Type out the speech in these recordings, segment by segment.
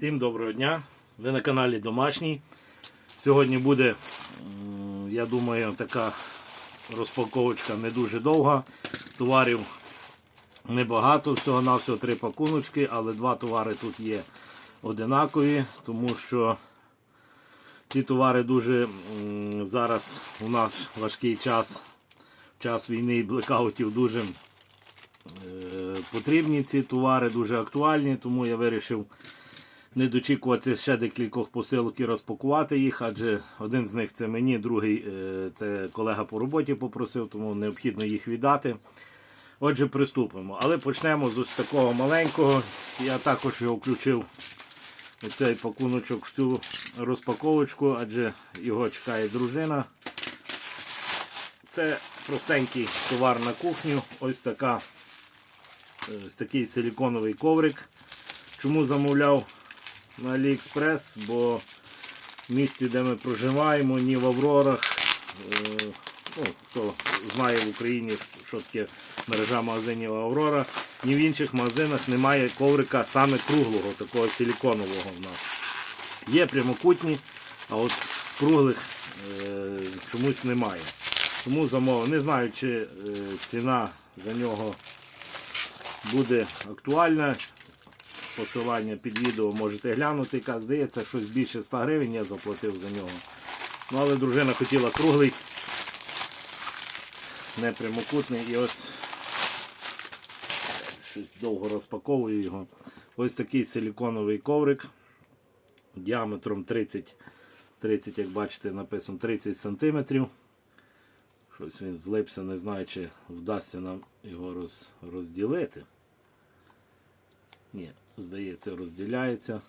Всім доброго дня! Ви на каналі Домашній. Сьогодні буде, я думаю, така розпаковочка не дуже довга. Товарів небагато, всього на всього три пакуночки, але два товари тут є одинакові, тому що ці товари дуже зараз у нас важкий час, час війни і блекаутів дуже Е, потрібні ці товари, дуже актуальні, тому я вирішив не дочікуватися ще декількох посилок і розпакувати їх, адже один з них це мені, другий е, це колега по роботі попросив, тому необхідно їх віддати. Отже, приступимо. Але почнемо з ось такого маленького. Я також його включив цей пакуночок в цю розпаковочку, адже його чекає дружина. Це простенький товар на кухню. Ось така Ось такий силіконовий коврик. Чому замовляв на AliExpress? Бо в місті, де ми проживаємо, ні в Аврорах, е, ну, хто знає в Україні, що таке мережа магазинів Аврора, ні в інших магазинах немає коврика саме круглого, такого силіконового в нас. Є прямокутні, а от круглих е, чомусь немає. Тому замовив. Не знаю, чи е, ціна за нього буде актуальна. Посилання під відео можете глянути, яка здається, щось більше 100 гривень я заплатив за нього. Ну, але дружина хотіла круглий, не прямокутний і ось щось довго розпаковую його. Ось такий силіконовий коврик діаметром 30, 30 як бачите, написано 30 см. Щось він злипся, не знаю, чи вдасться нам його роз, розділити. Ні, здається, розділяється.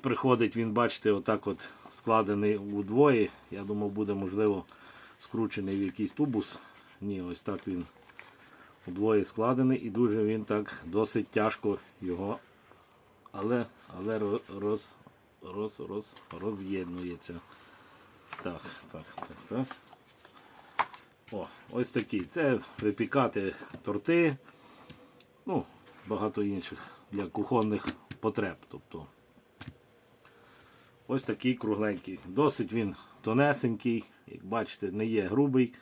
Приходить він, бачите, отак от складений удвоє. Я думав, буде, можливо, скручений в якийсь тубус. Ні, ось так він удвоє складений і дуже він так досить тяжко його, але але роз, роз, роз, роз, роз'єднується. Так, так, так, так. О, ось такий. Це випікати торти, ну, багато інших для кухонних потреб. Тобто, ось такий кругленький. Досить він тонесенький, як бачите, не є грубий.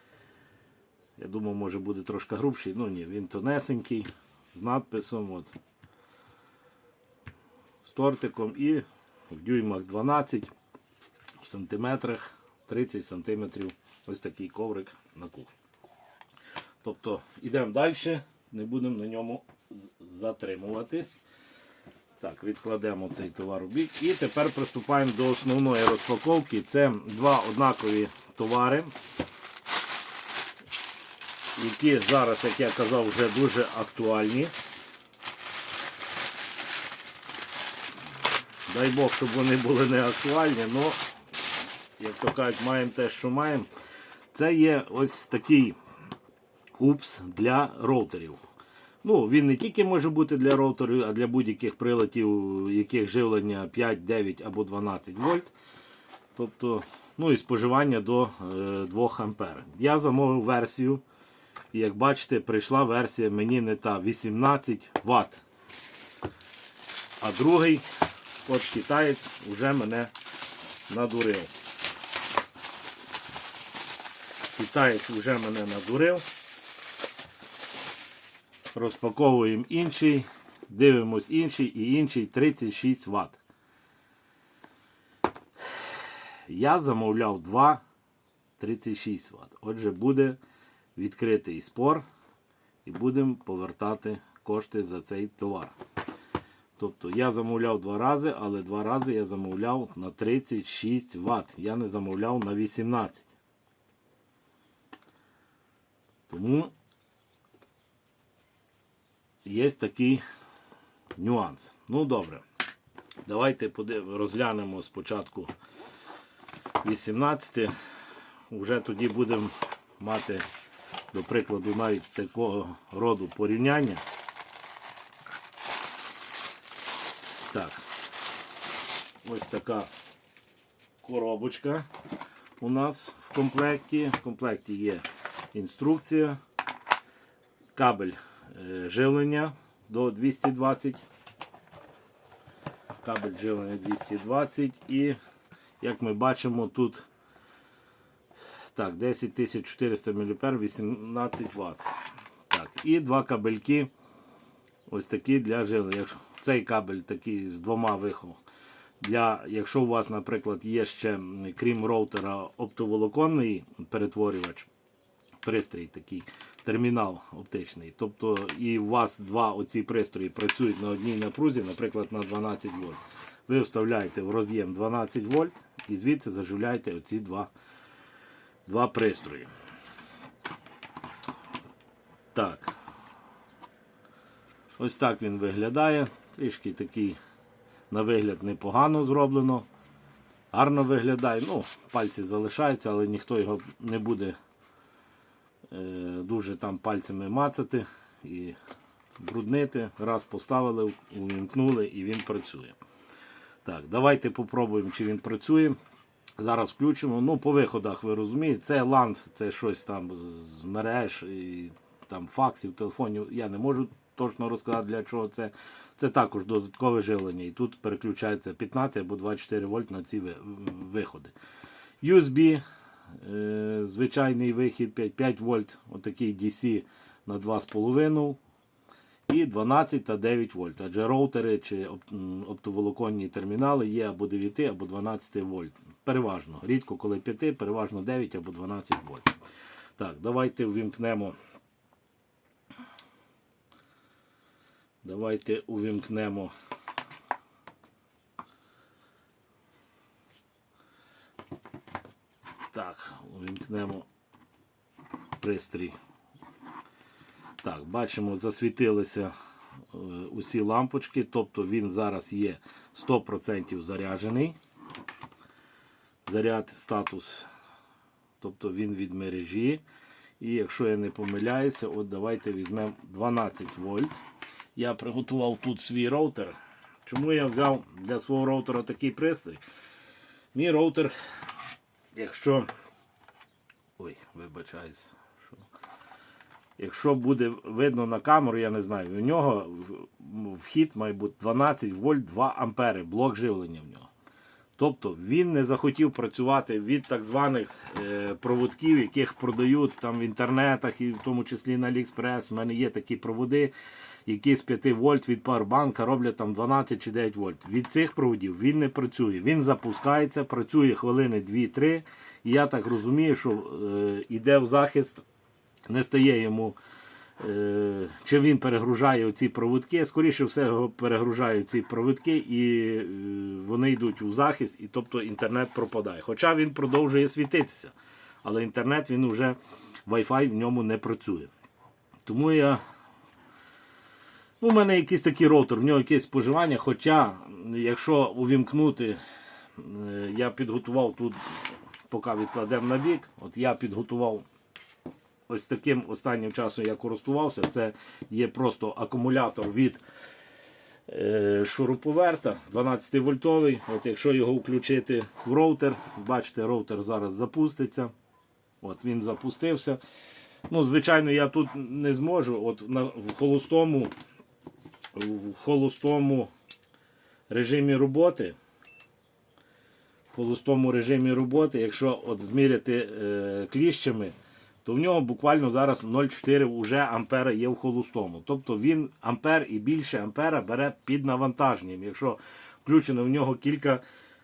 Я думав, може буде трошки грубший, ну ні, він тонесенький, з надписом. От, з тортиком і в дюймах 12 в сантиметрах 30 сантиметрів ось такий коврик на кухню. Тобто йдемо далі, не будемо на ньому затримуватись. Так, відкладемо цей товар у бік. І тепер приступаємо до основної розпаковки. Це два однакові товари, які зараз, як я казав, вже дуже актуальні. Дай Бог, щоб вони були не актуальні, але, як то кажуть, маємо те, що маємо. Це є ось такий упс для роутерів. Ну, він не тільки може бути для роутерів, а для будь-яких приладів, яких живлення 5, 9 або 12 вольт. Тобто, ну і споживання до е, 2 ампер. Я замовив версію. І як бачите, прийшла версія мені не та 18 Вт. А другий, от китаєць, вже мене надурив. Китаєць вже мене надурив. Розпаковуємо інший, дивимось інший і інший 36 Вт. Я замовляв два 36 Вт. Отже, буде відкритий спор і будемо повертати кошти за цей товар. Тобто я замовляв два рази, але два рази я замовляв на 36 Вт. Я не замовляв на 18. Тому є такий нюанс. Ну добре. Давайте розглянемо спочатку 18. Вже тоді будемо мати, до прикладу, навіть такого роду порівняння. Так. Ось така коробочка у нас в комплекті. В комплекті є інструкція, кабель живлення до 220 кабель живлення 220 і, як ми бачимо, тут так, 10400 мА 18 Вт. Так, і два кабельки. Ось такі для живлення. Якщо цей кабель такий з двома вихом. Для, якщо у вас, наприклад, є ще, крім роутера, оптоволоконний перетворювач, пристрій такий, термінал оптичний. Тобто і у вас два оці пристрої працюють на одній напрузі, наприклад, на 12 вольт. Ви вставляєте в роз'єм 12 вольт і звідси заживляєте оці два, два пристрої. Так. Ось так він виглядає. Трішки такий на вигляд непогано зроблено. Гарно виглядає. Ну, пальці залишаються, але ніхто його не буде дуже там пальцями мацати і бруднити. Раз поставили, увімкнули і він працює. Так, давайте попробуємо, чи він працює. Зараз включимо. Ну, по виходах ви розумієте, це ланд, це щось там з- з мереж і там факсів, телефонів. Я не можу точно розказати для чого це. Це також додаткове живлення. І тут переключається 15 або 24 вольт на ці виходи. USB, е, звичайний вихід 5, 5 вольт, отакий DC на 2,5 і 12 та 9 вольт. Адже роутери чи оптоволоконні термінали є або 9, або 12 вольт. Переважно. Рідко коли 5, переважно 9 або 12 вольт. Так, давайте увімкнемо. Давайте увімкнемо. Так, увімкнемо пристрій. Так, бачимо, засвітилися е, усі лампочки, тобто він зараз є 100% заряджений. Заряд статус, тобто він від мережі. І якщо я не помиляюся, от давайте візьмемо 12 вольт. Я приготував тут свій роутер. Чому я взяв для свого роутера такий пристрій? Мій роутер, якщо. Ой, вибачаюсь. Що... Якщо буде видно на камеру, я не знаю, у нього вхід має бути 12 вольт 2 ампери, блок живлення в нього. Тобто він не захотів працювати від так званих е, проводків, яких продають там в інтернетах і в тому числі на AliExpress. У мене є такі проводи, які з 5 вольт від пауербанка роблять там 12 чи 9 вольт. Від цих проводів він не працює. Він запускається, працює хвилини 2-3. І я так розумію, що е, іде в захист, не стає йому. Е, Чи він перегружає оці проводки, скоріше всього перегружають ці проводки і е, вони йдуть у захист, і тобто інтернет пропадає. Хоча він продовжує світитися, але інтернет він вже Wi-Fi в ньому не працює. Тому я. Ну, у мене якийсь такий роутер, в нього якесь споживання. Хоча, якщо увімкнути, е, я підготував тут, поки відкладемо на бік, от я підготував ось таким останнім часом я користувався. Це є просто акумулятор від е, шуруповерта 12 вольтовий. От Якщо його включити в роутер, бачите, роутер зараз запуститься. От Він запустився. Ну, Звичайно, я тут не зможу. От на, В холостому в холостому режимі роботи. В холостому режимі роботи, якщо от зміряти е, кліщами, то в нього буквально зараз 0,4 вже ампера є в холостому. Тобто він ампер і більше ампера бере під навантаженням, якщо включено в нього кілька,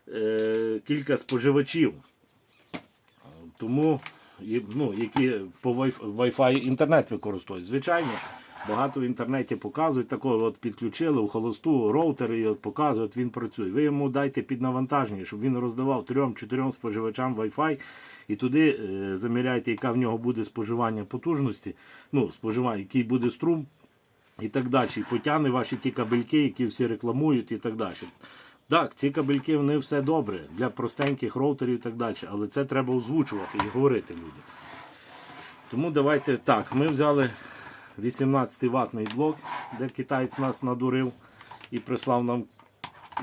е, кілька споживачів. Тому, ну, які по Wi-Fi інтернет використовують. Звичайно, багато в інтернеті показують, такого от підключили в холосту роутер і от показують, він працює. Ви йому дайте під навантаження, щоб він роздавав трьом-чотирьом споживачам Wi-Fi. І туди е, заміряйте, яка в нього буде споживання потужності, ну, споживання, який буде струм і так далі. І потягне ваші ті кабельки, які всі рекламують і так далі. Так, ці кабельки вони все добре для простеньких роутерів і так далі, але це треба озвучувати і говорити людям. Тому давайте так, ми взяли 18 ватний блок, де китаєць нас надурив і прислав нам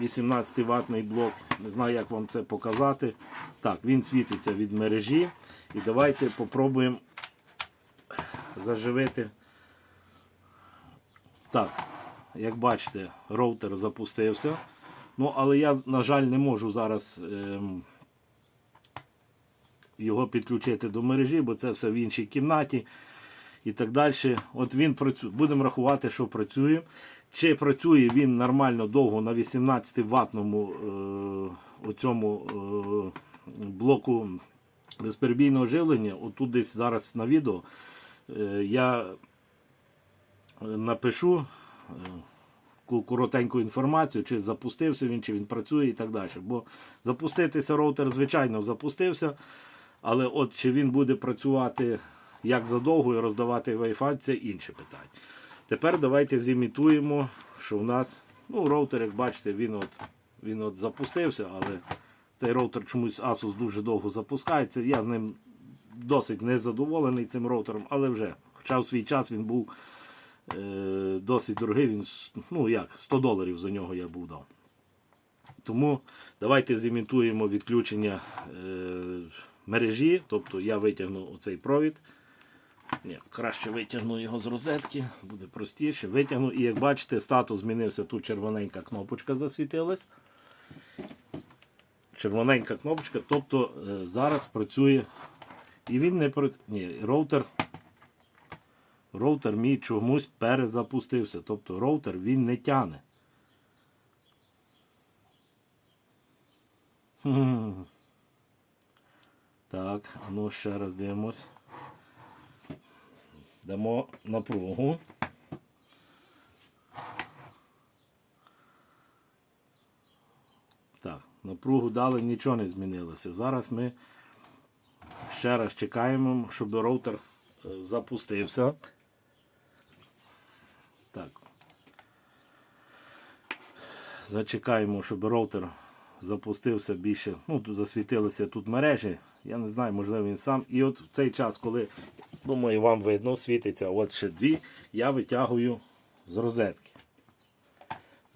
18 ватний блок. Не знаю, як вам це показати. Так, він світиться від мережі. І давайте попробуємо заживити. Так, як бачите, роутер запустився. Ну, але я, на жаль, не можу зараз ем, його підключити до мережі, бо це все в іншій кімнаті і так далі. От він працює. Будемо рахувати, що працює. Чи працює він нормально довго на 18 ватному е, оцьому е, блоку безперебійного живлення. Отут десь зараз на відео е, я напишу е, коротеньку інформацію, чи запустився він, чи він працює і так далі. Бо запуститися роутер, звичайно, запустився. Але от чи він буде працювати як задовго і роздавати Wi-Fi, це інше питання. Тепер давайте зімітуємо, що в нас ну, роутер, як бачите, він от, він от запустився, але цей роутер чомусь Asus дуже довго запускається. Я з ним досить незадоволений цим роутером, але вже. Хоча в свій час він був е, досить дорогий, він, ну як, 100 доларів за нього я був дав. Тому давайте зімітуємо відключення е, мережі, тобто я витягну оцей провід. Ні, краще витягну його з розетки, буде простіше. Витягну, і як бачите, статус змінився. Тут червоненька кнопочка засвітилась. Червоненька кнопочка, тобто е, зараз працює. І він не про. Ні, роутер. Роутер мій чомусь перезапустився. Тобто роутер він не тяне. Так, ну ще раз дивимось. Дамо напругу. Так, напругу дали, нічого не змінилося. Зараз ми ще раз чекаємо, щоб роутер е, запустився. Так. Зачекаємо, щоб роутер запустився більше. Ну, тут засвітилися тут мережі. Я не знаю, можливо він сам. І от в цей час, коли, думаю, вам видно, світиться от ще дві, я витягую з розетки.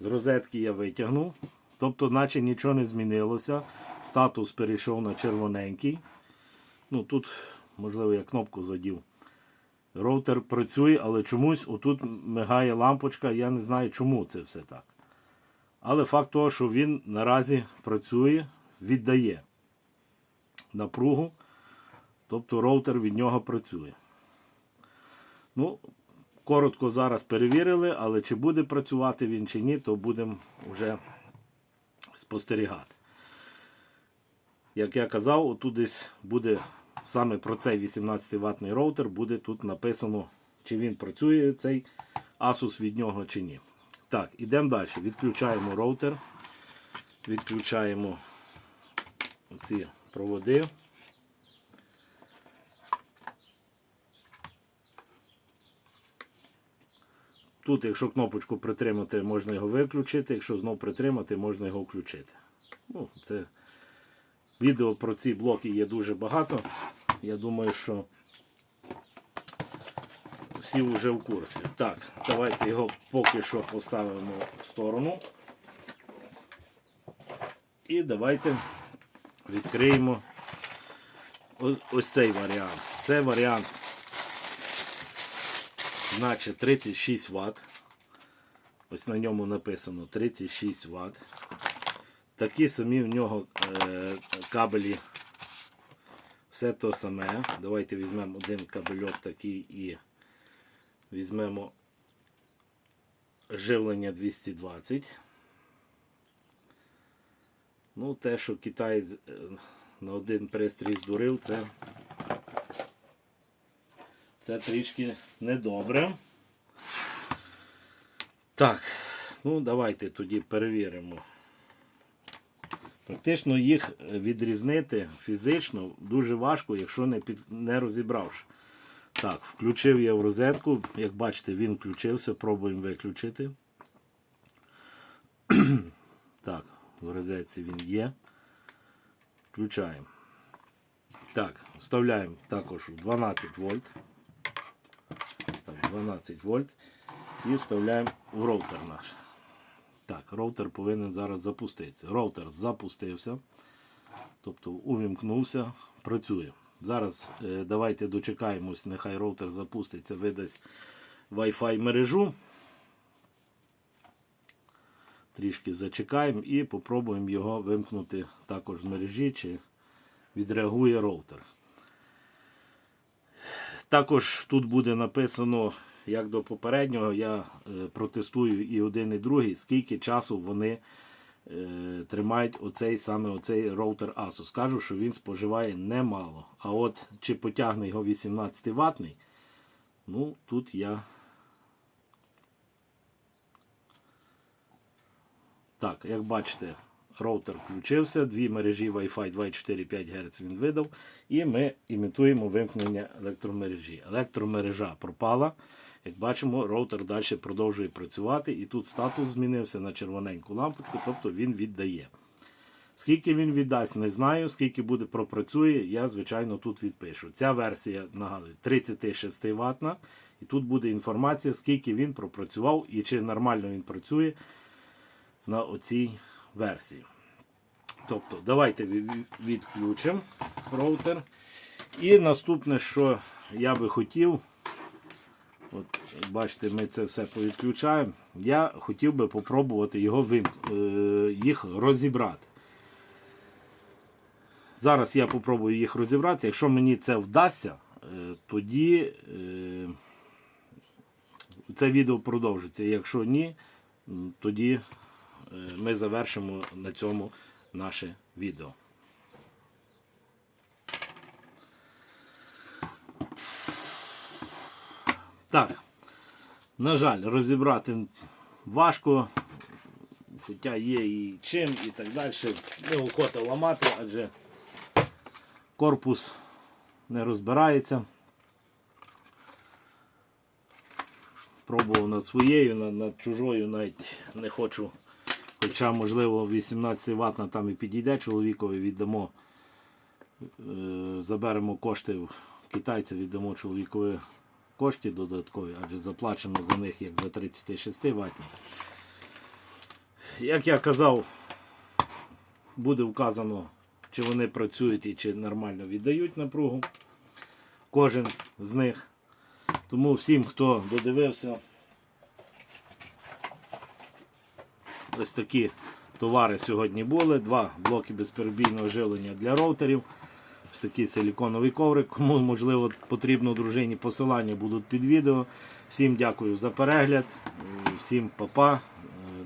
З розетки я витягнув. Тобто, наче нічого не змінилося. Статус перейшов на червоненький. Ну тут, можливо, я кнопку задів. Роутер працює, але чомусь отут мигає лампочка. Я не знаю, чому це все так. Але факт того, що він наразі працює, віддає напругу, тобто роутер від нього працює. Ну, коротко зараз перевірили, але чи буде працювати він чи ні, то будемо вже спостерігати. Як я казав, отут десь буде саме про цей 18 ватний роутер, буде тут написано, чи він працює цей Asus від нього чи ні. Так, ідемо далі. Відключаємо роутер, відключаємо ці проводи. Тут, якщо кнопочку притримати, можна його виключити, якщо знов притримати, можна його включити. Ну, це відео про ці блоки є дуже багато. Я думаю, що всі вже в курсі. Так, давайте його поки що поставимо в сторону. І давайте відкриємо ось, цей варіант. Це варіант, значить 36 Вт. Ось на ньому написано 36 Вт. Такі самі в нього е, кабелі. Все то саме. Давайте візьмемо один кабельок такий і візьмемо живлення 220. Ну, те, що китаєць е, на один пристрій здурив, це, це трішки недобре. Так, ну давайте тоді перевіримо. Практично їх відрізнити фізично дуже важко, якщо не, під, не розібравши. Так, включив я в розетку. Як бачите, він включився. Пробуємо виключити. В розетці він є. Включаємо. Так, вставляємо також 12 вольт. Так, 12 вольт. І вставляємо в роутер наш. Так, роутер повинен зараз запуститися. Роутер запустився. Тобто увімкнувся, працює. Зараз е, давайте дочекаємось, нехай роутер запуститься, видасть Wi-Fi мережу. Трішки зачекаємо і попробуємо його вимкнути також з мережі, чи відреагує роутер. Також тут буде написано, як до попереднього, я е, протестую і один, і другий, скільки часу вони е, тримають оцей саме оцей роутер Asus. Кажу, що він споживає немало. А от чи потягне його 18 ватний, ну тут я. Так, як бачите, роутер включився, дві мережі Wi-Fi 2,4,5 Гц він видав, і ми імітуємо вимкнення електромережі. Електромережа пропала. Як бачимо, роутер далі продовжує працювати, і тут статус змінився на червоненьку лампочку, тобто він віддає. Скільки він віддасть, не знаю. Скільки буде пропрацює, я, звичайно, тут відпишу. Ця версія, нагадую, 36 ватна. І тут буде інформація, скільки він пропрацював і чи нормально він працює на оцій версії. Тобто, давайте ві- відключимо роутер. І наступне, що я би хотів, от бачите, ми це все повідключаємо. Я хотів би попробувати його вим... е, їх розібрати. Зараз я попробую їх розібрати. Якщо мені це вдасться, е, тоді е, це відео продовжиться. Якщо ні, тоді ми завершимо на цьому наше відео. Так, на жаль, розібрати важко, хоча є і чим, і так далі. Неохота ламати, адже корпус не розбирається. Пробував над своєю, над, над чужою навіть не хочу. Хоча, можливо, 18 ватна там і підійде чоловікові, віддамо, е, заберемо кошти в китайця, віддамо чоловікові кошти додаткові, адже заплачено за них як за 36 ватні. Як я казав, буде вказано, чи вони працюють і чи нормально віддають напругу. Кожен з них. Тому всім, хто додивився, ось такі товари сьогодні були. Два блоки безперебійного живлення для роутерів. Ось такий силіконовий коврик. Кому можливо потрібно дружині посилання будуть під відео. Всім дякую за перегляд, всім па-па,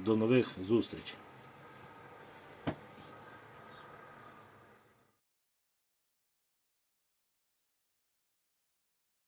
до нових зустрічей.